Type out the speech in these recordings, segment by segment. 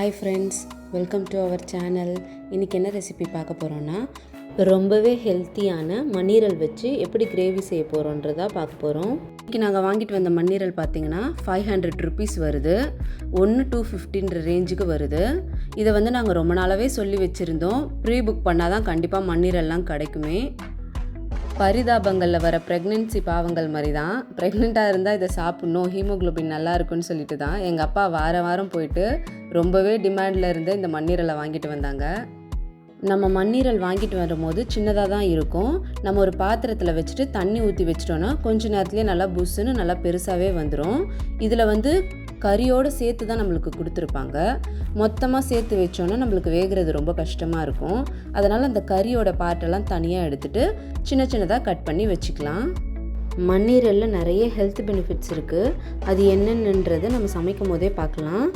Hi friends welcome to our channel இன்றைக்கி என்ன recipe பார்க்க போகிறோன்னா ரொம்பவே ஹெல்த்தியான மண்ணீரல் வச்சு எப்படி கிரேவி செய்ய போகிறோன்றதா பார்க்க போகிறோம் இன்றைக்கி நாங்கள் வாங்கிட்டு வந்த மண்ணீரல் பார்த்தீங்கன்னா ஃபைவ் ஹண்ட்ரட் ருபீஸ் வருது. ஒன்று டூ ஃபிஃப்டின்ற ரேஞ்சுக்கு வருது. இதை வந்து நாங்கள் ரொம்ப நாளாகவே சொல்லி வச்சுருந்தோம். ப்ரீ புக் பண்ணால் தான் கண்டிப்பாக மண்ணீரல்லாம் கிடைக்குமே. பரிதாபங்களில் வர ப்ரெக்னென்சி பாவங்கள் மாதிரி தான் ப்ரெக்னெண்ட்டாக இருந்தால் இதை சாப்பிட்ணும் ஹீமோக்ளோபின் நல்லா இருக்குன்னு சொல்லிட்டு தான் எங்கள் அப்பா வாரம் வாரம் போயிட்டு ரொம்பவே டிமாண்டில் இருந்த இந்த மண்ணீரலை வாங்கிட்டு வந்தாங்க. நம்ம மண்ணீரல் வாங்கிட்டு வரும்போது சின்னதாக தான் இருக்கும். நம்ம ஒரு பாத்திரத்தில் வச்சுட்டு தண்ணி ஊற்றி வச்சிட்டோன்னா கொஞ்ச நேரத்துலேயே நல்லா புஷ்ஷுன்னு நல்லா பெருசாகவே வந்துடும் இதில் வந்து கறியோடு சேர்த்து தான் நம்மளுக்கு கொடுத்துருப்பாங்க. மொத்தமாக சேர்த்து வச்சோன்னா நம்மளுக்கு வேகிறது ரொம்ப கஷ்டமாக இருக்கும். அதனால் அந்த கறியோட பார்ட்டெல்லாம் தனியாக எடுத்துகிட்டு சின்ன சின்னதாக கட் பண்ணி வச்சுக்கலாம். மண்ணீரலில் நிறைய ஹெல்த் பெனிஃபிட்ஸ் இருக்குது அது என்னென்னன்றதை நம்ம சமைக்கும் போதே பார்க்கலாம்.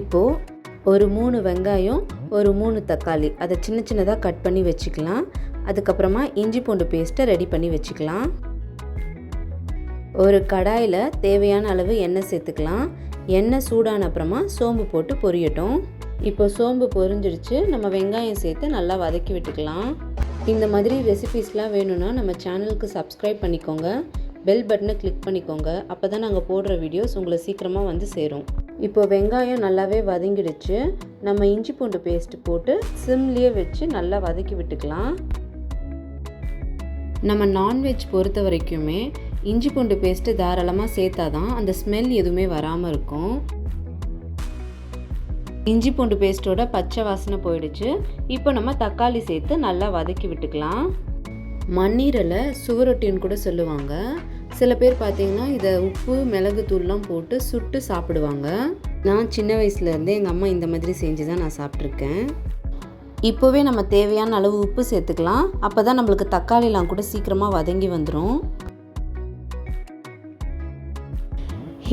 இப்போது ஒரு மூணு வெங்காயம் ஒரு மூணு தக்காளி. அதை சின்ன சின்னதாக கட் பண்ணி வச்சுக்கலாம். அதுக்கப்புறமா இஞ்சி பூண்டு பேஸ்ட்டை ரெடி பண்ணி வச்சுக்கலாம். ஒரு கடாயில் தேவையான அளவு எண்ணெய் சேர்த்துக்கலாம். எண்ணெய் சூடான அப்புறமா சோம்பு போட்டு பொரியட்டும். இப்போ சோம்பு பொரிஞ்சிடுச்சு. நம்ம வெங்காயம் சேர்த்து நல்லா வதக்கி விட்டுக்கலாம். இந்த மாதிரி ரெசிபீஸ்லாம் வேணும்னா நம்ம சேனலுக்கு சப்ஸ்கிரைப் பண்ணிக்கோங்க. பெல் பட்டனை கிளிக் பண்ணிக்கோங்க. அப்போ தான் நாங்கள் போடுற வீடியோஸ் உங்களை சீக்கிரமாக வந்து சேரும். இப்போ வெங்காயம் நல்லாவே வதங்கிடுச்சு. நம்ம இஞ்சி பூண்டு பேஸ்ட் போட்டு சிம்லேயே வச்சு நல்லா வதக்கி விட்டுக்கலாம். நம்ம நான்வெஜ் பொறுத்த வரைக்குமே இஞ்சி பூண்டு பேஸ்ட்டு தாராளமாக சேர்த்தா தான் அந்த ஸ்மெல் எதுவுமே வராமல் இருக்கும். இஞ்சி பூண்டு பேஸ்ட்டோட பச்சை வாசனை போயிடுச்சு. இப்போ நம்ம தக்காளி சேர்த்து நல்லா வதக்கி விட்டுக்கலாம். மண்ணீரலை சுவரொட்டின்னு கூட சொல்லுவாங்க. சில பேர் பார்த்தீங்கன்னா இதை உப்பு மிளகு தூள்லாம் போட்டு சுட்டு சாப்பிடுவாங்க. நான் சின்ன வயசுலேருந்தே எங்கள் அம்மா இந்த மாதிரி செஞ்சு தான் நான் சாப்பிட்ருக்கேன் இப்போவே நம்ம தேவையான அளவு உப்பு சேர்த்துக்கலாம். அப்போ தான் நம்மளுக்கு தக்காளிலாம் கூட சீக்கிரமாக வதங்கி வந்துடும்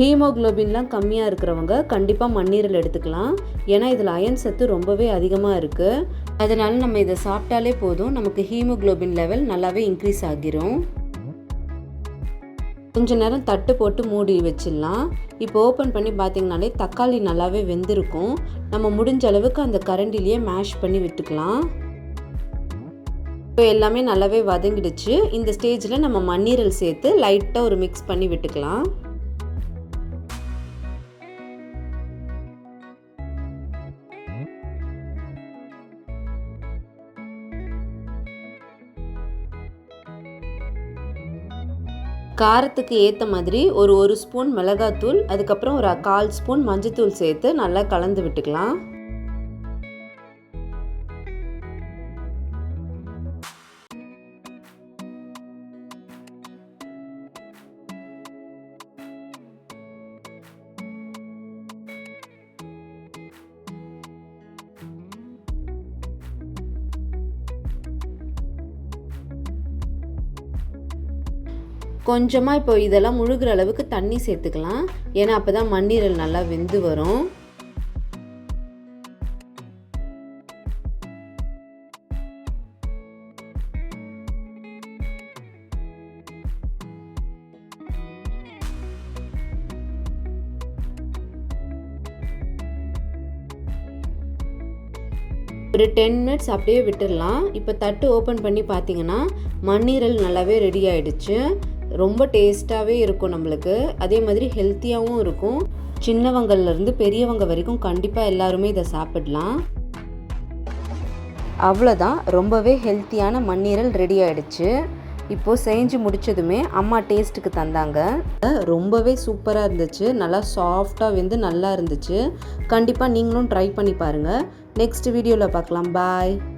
ஹீமோக்ளோபின்லாம் கம்மியாக இருக்கிறவங்க கண்டிப்பாக மண்ணீரல் எடுத்துக்கலாம். ஏன்னா இதில் அயன் சத்து ரொம்பவே அதிகமாக இருக்குது அதனால் நம்ம இதை சாப்பிட்டாலே போதும். நமக்கு ஹீமோக்ளோபின் லெவல் நல்லாவே இன்க்ரீஸ் ஆகிரும். கொஞ்ச நேரம் தட்டு போட்டு மூடி வச்சிடலாம். இப்போ ஓப்பன் பண்ணி பார்த்தீங்கனாலே தக்காளி நல்லாவே வெந்திருக்கும். நம்ம முடிஞ்ச அளவுக்கு அந்த கரண்டிலேயே மேஷ் பண்ணி விட்டுக்கலாம். இப்போ எல்லாமே நல்லாவே வதங்கிடுச்சு. இந்த ஸ்டேஜில் நம்ம மண்ணீரல் சேர்த்து லைட்டாக ஒரு மிக்ஸ் பண்ணி விட்டுக்கலாம். காரத்துக்கு ஏற்ற மாதிரி ஒரு ஒரு ஸ்பூன் மிளகாத்தூள் அதுக்கப்புறம் ஒரு கால் ஸ்பூன் மஞ்சத்தூள் சேர்த்து நல்லா கலந்து விட்டுக்கலாம். கொஞ்சமாக இப்போ இதெல்லாம் முழுகிற அளவுக்கு தண்ணி சேர்த்துக்கலாம். ஏன்னா அப்போ தான் மண்ணீரல் நல்லா வெந்து வரும். ஒரு டென் மினிட்ஸ் அப்படியே விட்டுடலாம். இப்போ தட்டு ஓப்பன் பண்ணி பார்த்தீங்கன்னா மண்ணீரல் நல்லாவே ரெடி ஆயிடுச்சு. ரொம்ப டேஸ்ட்டாகவே இருக்கும் நம்மளுக்கு. அதே மாதிரி ஹெல்த்தியாகவும் இருக்கும். சின்னவங்கள்லேருந்து பெரியவங்க வரைக்கும் கண்டிப்பாக எல்லாருமே இதை சாப்பிடலாம். அவ்வளோதான் ரொம்பவே ஹெல்த்தியான மண்ணீரல் ரெடி ஆயிடுச்சு. இப்போது செஞ்சு முடிச்சதுமே அம்மா டேஸ்ட்டுக்கு தந்தாங்க. ரொம்பவே சூப்பராக இருந்துச்சு. நல்லா சாஃப்டாக வந்து நல்லா இருந்துச்சு. கண்டிப்பாக நீங்களும் ட்ரை பண்ணி பாருங்கள் நெக்ஸ்ட் வீடியோவில் பார்க்கலாம். பாய்.